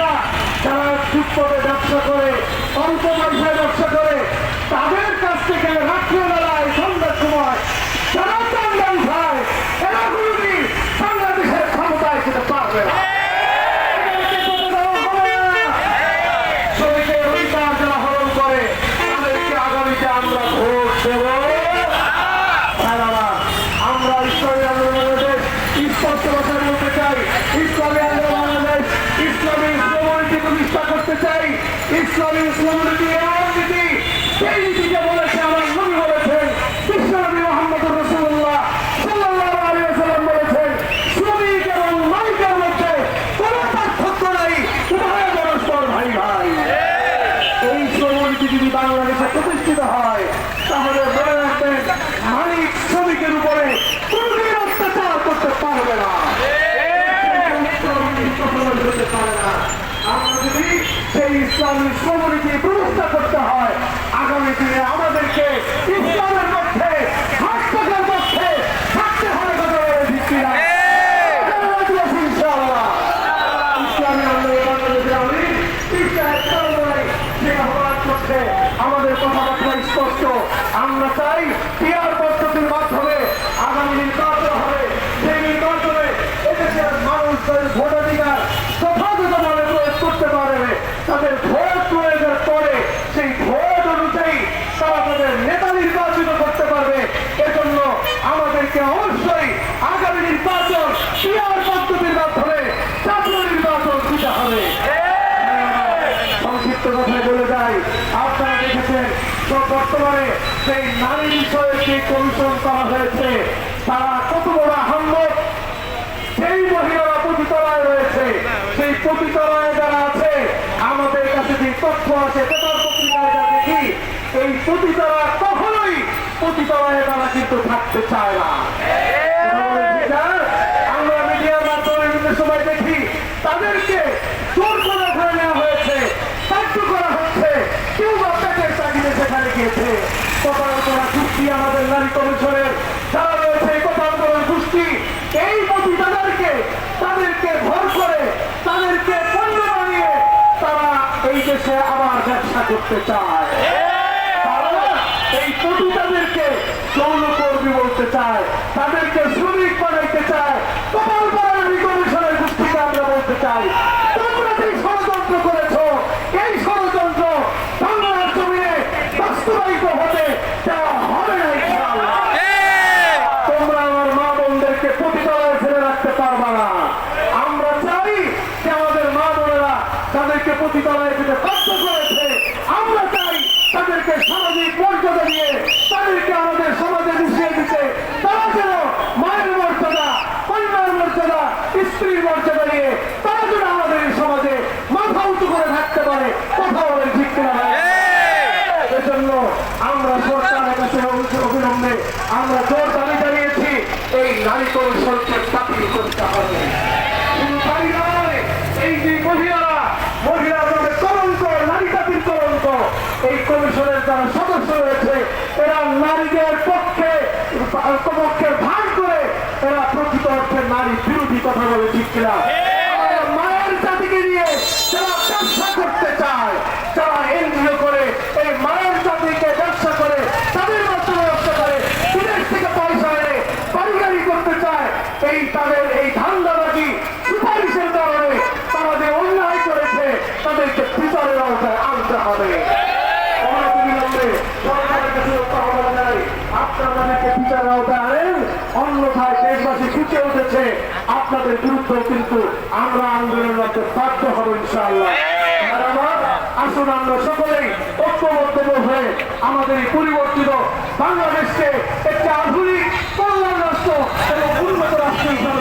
ব্যবসায়ীরা যারা করে ব্যবসা করে অল্প পয়সায় ব্যবসা করে তাদের কাছ থেকে রাত্রেবেলায় সন্ধ্যার সময় যারা চন্দন খায় এরা কোনোদিন বাংলাদেশের ক্ষমতায় যেতে পারবে না এদেরকে করে দেওয়া হবে না। শ্রমিকের অধিকার যারা হরণ করে তাদেরকে আগামীতে আমরা ভোট দেব ভাইরারা, আমরা ইসলামী আন্দোলনের দেশ স্পষ্ট ভাষায় বলতে চাই ইসলামী আন্দোলনের দেশ ইসলামী ইসলামনীতি প্রতিষ্ঠা করতে চাই ইসলামী ইসলামনীতি এমন নীতি সেই নীতিকে বলেছে আমার নবী বলেছেন, বিশ্বনবী মোহাম্মদ রসুল্লাহ সাল্লাল্লাহু আলাইহি ওয়াসাল্লাম বলেছেন শ্রমিক এবং মালিকের মধ্যে কোনো পার্থক্য নাই উভয় পরস্পর ভাই ভাই এই শ্রমনীতি যদি বাংলাদেশে প্রতিষ্ঠিত হয়, তাহলে মনে রাখবেন মালিক শ্রমিকের উপরে কোনদিন অত্যাচার করতে পারবে না হতে পারে না। আমরা যদি সেই ইসলামী শ্রমনীতি প্রতিষ্ঠা করতে হয়। আগামী দিনে আমাদেরকে ইসলামের মধ্যে হাসপাতালের মধ্যে থাকতে হবে কথা বলে দিচ্ছি না আমাদের কথাবার্তা স্পষ্ট। আমরা চাই পিয়ার পদ্ধতির মাধ্যমে আগামী নির্বাচন হবে সেই নির্বাচনে এদেশের মানুষ তাদের ভোটাধিকার যথাযথভাবে প্রয়োগ করতে পারবে তাদের ভোট প্রয়োগের পরে সেই ভোট অনুযায়ী তারা তাদের নেতা নির্বাচিত করতে পারবে এজন্য আমাদেরকে অবশ্যই আগামী পিয়ার পদ্ধতির মাধ্যমে সেই নারী বিষয়ে যে কমিশন করা সেই মহিলারা পতিতলায় যারা আছে, আমাদের কাছে যে তথ্য আছে, পেপার পত্রিকায় যা দেখি, এই পতিতলা কখনোই পতিতলায় তারা কিন্তু থাকতে চায় না কথা বলেছি, স্যার? আমরা মিডিয়ার মাধ্যমে বিভিন্ন সময় দেখি তাদেরকে জোর করে ধরে নেওয়া হয়েছে বাধ্য করা হচ্ছে কেউ বা পেটের চাকরিতে সেখানে গিয়েছে কপালতলা গোষ্ঠী আমাদের নারী কমিশনের যারা রয়েছে এই কপালতলার গোষ্ঠী এই প্রতি তাদেরকে তাদেরকে ভর করে তাদেরকে পণ্য বানিয়ে তারা এই দেশে আবার ব্যবসা করতে চায়। এই পতিতাদেরকে যৌন কর্মী বলতে চায় তাদেরকে শ্রমিক বানাইতে চায় কপাল বানানি কমিশনের আমরা বলতে চাই। তোমরা যে ষড়যন্ত্র করেছ এই ষড়যন্ত্র বাংলার জমিনে বাস্তবায়িত হতে দেওয়া হবে না তোমরা আমার মা বোনদেরকে পতিতলায় ফেলে রাখতে পারবা না আমরা চাই যে আমাদের মা বোনেরা বাধ্য করেছে। আমরা চাই তাদেরকে সামাজিক মর্যাদা দিয়ে তাদেরকে আমাদের সমাজে মিশিয়ে দিতে। তারা যেন মায়ের মর্যাদা কন্যার মর্যাদা স্ত্রীর মর্যাদা নিয়ে তারা যেন আমাদের এই সমাজে মাথা উঁচু করে থাকতে পারে। কথা বলেন ঠিক কিনা এজন্য আমরা সরকারের কাছে অবিলম্বে আমরা জোর দাবি জানিয়েছি এই নারী কমিশনকে বাতিল করতে। হবে শুধু তাই নয়, এই যে মহিলারা মহিলার নামে কলঙ্ক নারী জাতির কলঙ্ক কমিশনের যারা সদস্য রয়েছে, এরা নারীদের পক্ষে পক্ষে ভাগ করে এরা প্রকৃত অর্থে নারী বিরোধী কথা বলে ঠিক কিনা আমাদের মায়ের জাতিকে নিয়ে যারা ব্যবসা করতে চায় যারা এনজিও করে এই মায়ের জাতিকে ব্যবসা করে তাদের মাধ্যমে ব্যবসা করে বিদেশ থেকে পয়সা এনে বাড়ি গাড়ি করতে চায় এই তাদের এই ধান্দাবাজি সুপারিশের কারণে তারা যে অন্যায় করেছে তাদেরকে বিচারের আওতায় আনতে হবে অনতিবিলম্বে সরকারের কাছে আহ্বান জানাই আপনারা তাদেরকে বিচারের আওতায় আনেন অন্যথায় দেশবাসী ফুটে উঠেছে, আপনাদের বিরুদ্ধে কিন্তু আমরা আন্দোলন রাখতে বাধ্য হব ইনশাআল্লাহ। আসুন আমরা সকলেই ঐক্যবদ্ধ হয়ে আমাদের পরিবর্তিত বাংলাদেশকে একটা আধুনিক কল্যাণ রাষ্ট্র এবং উন্নত রাষ্ট্র হিসাবে